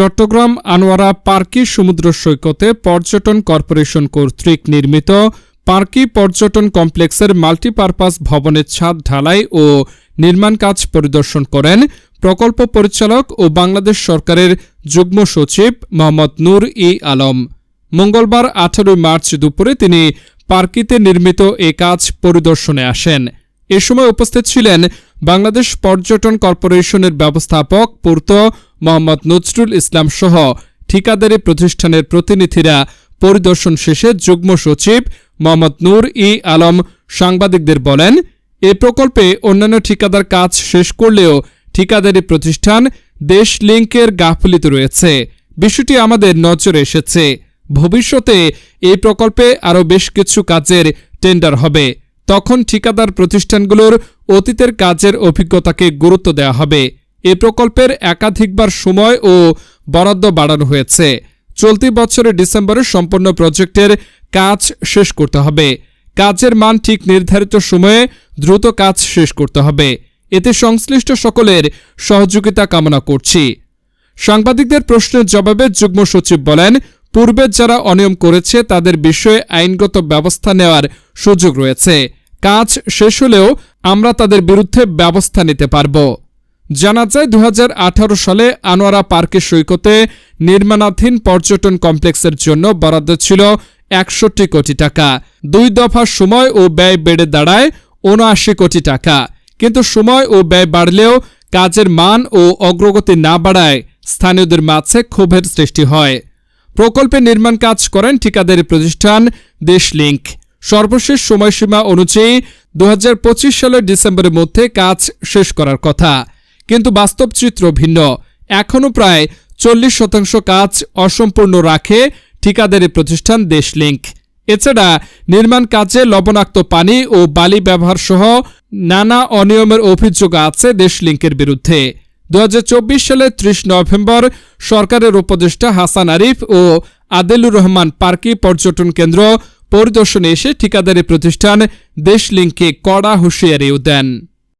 চট্টগ্রাম আনোয়ারা পার্কি সমুদ্র সৈকতে পর্যটন কর্পোরেশন কর্তৃক নির্মিত পার্কি পর্যটন কমপ্লেক্সের মাল্টিপারপাস ভবনের ছাদ ঢালাই ও নির্মাণ কাজ পরিদর্শন করেন প্রকল্প পরিচালক ও বাংলাদেশ সরকারের যুগ্ম সচিব মোহাম্মদ নূর ই আলম। মঙ্গলবার আঠারোই মার্চ দুপুরে তিনি পার্কিতে নির্মিত এ কাজ পরিদর্শনে আসেন। এ সময় উপস্থিত ছিলেন বাংলাদেশ পর্যটন কর্পোরেশনের ব্যবস্থাপক পূর্ত মোহাম্মদ নজরুল ইসলাম সহ ঠিকাদারি প্রতিষ্ঠানের প্রতিনিধিরা পরিদর্শন শেষে যুগ্ম সচিব মোহাম্মদ নূর ই আলম সাংবাদিকদের বলেন, এ প্রকল্পে অন্যান্য ঠিকাদার কাজ শেষ করলেও ঠিকাদারি প্রতিষ্ঠান দেশ লিঙ্কের গাফলিতে রয়েছে। বিষয়টি আমাদের নজরে এসেছে। ভবিষ্যতে এই প্রকল্পে আরও বেশ কিছু কাজের টেন্ডার হবে। তখন ঠিকাদার প্রতিষ্ঠানগুলোর অতীতের কাজের অভিজ্ঞতাকে গুরুত্ব দেওয়া হবে। এ প্রকল্পের একাধিকবার সময় ও বরাদ্দ বাড়ানো হয়েছে। চলতি বছরের ডিসেম্বরে সম্পূর্ণ প্রজেক্টের কাজ শেষ করতে হবে। কাজের মান ঠিক নির্ধারিত সময়ে দ্রুত কাজ শেষ করতে হবে। এতে সংশ্লিষ্ট সকলের সহযোগিতা কামনা করছি। সাংবাদিকদের প্রশ্নের জবাবে যুগ্ম সচিব বলেন পূর্বে যারা অনিয়ম করেছে তাদের বিষয়ে আইনগত ব্যবস্থা নেওয়ার সুযোগ রয়েছে। কাজ শেষ হলেও আমরা তাদের বিরুদ্ধে ব্যবস্থা নিতে পারব। জানা যায় দু হাজার আঠারো সালে আনোয়ারা পার্কের সৈকতে নির্মাণাধীন পর্যটন কমপ্লেক্সের জন্য বরাদ্দ ছিল একষট্টি কোটি টাকা। দুই দফা সময় ও ব্যয় বেড়ে দাঁড়ায় উনআশি কোটি টাকা। কিন্তু সময় ও ব্যয় বাড়লেও কাজের মান ও অগ্রগতি না বাড়ায় স্থানীয়দের মাঝে ক্ষোভের সৃষ্টি হয়। প্রকল্পে নির্মাণ কাজ করেন ঠিকাদারি প্রতিষ্ঠান দেশলিংক। সর্বশেষ সময়সীমা অনুযায়ী দু হাজার পঁচিশ সালের ডিসেম্বরের মধ্যে কাজ শেষ করার কথা। কিন্তু বাস্তব চিত্র ভিন্ন। এখনও প্রায় চল্লিশ শতাংশ কাজ অসম্পূর্ণ রাখে ঠিকাদারি প্রতিষ্ঠান দেশলিংক। এছাড়া নির্মাণ কাজে লবণাক্ত পানি ও বালি ব্যবহার সহ নানা অনিয়মের অভিযোগ আছে দেশলিংকের বিরুদ্ধে। দু সালের ত্রিশ নভেম্বর সরকারের উপদেষ্টা হাসান আরিফ ও আদেলুর রহমান পার্কি পর্যটন কেন্দ্র পরিদর্শনে এসে ঠিকাদারি প্রতিষ্ঠান দেশলিংকে কড়া হুঁশিয়ারিও দেন।